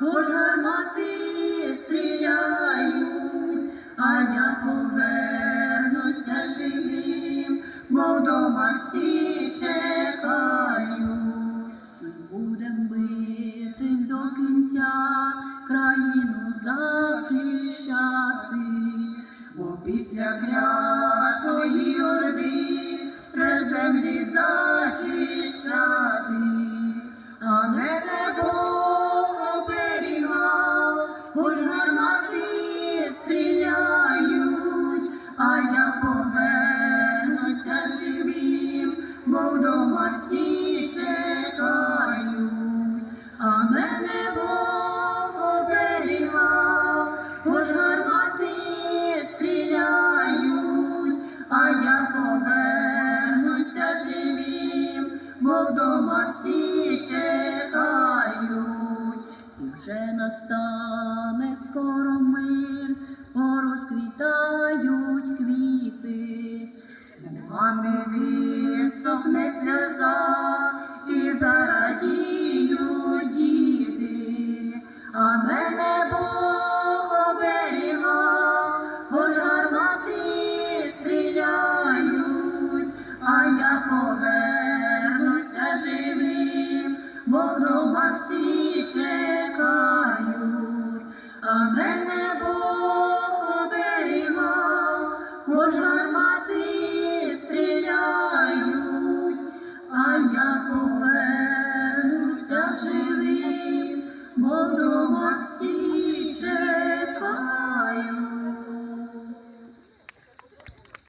ж гармати стріляють, а я повернуся живим, бо вдома всі чекають. Будем бити до кінця країну захищати, бо після клятої орди при землі зачищати, всі чекають, а мене Бог оберігав, ж гармати стріляють, а я повернуся живим, бо вдома всі чекають, і вже настав. мене Бог оберігав, бо жармати стріляють, а я повернуся живим, бо вдома всі чекають, а мене Бог оберігав, бо жармати стріляють, а я повернуся живим. Bom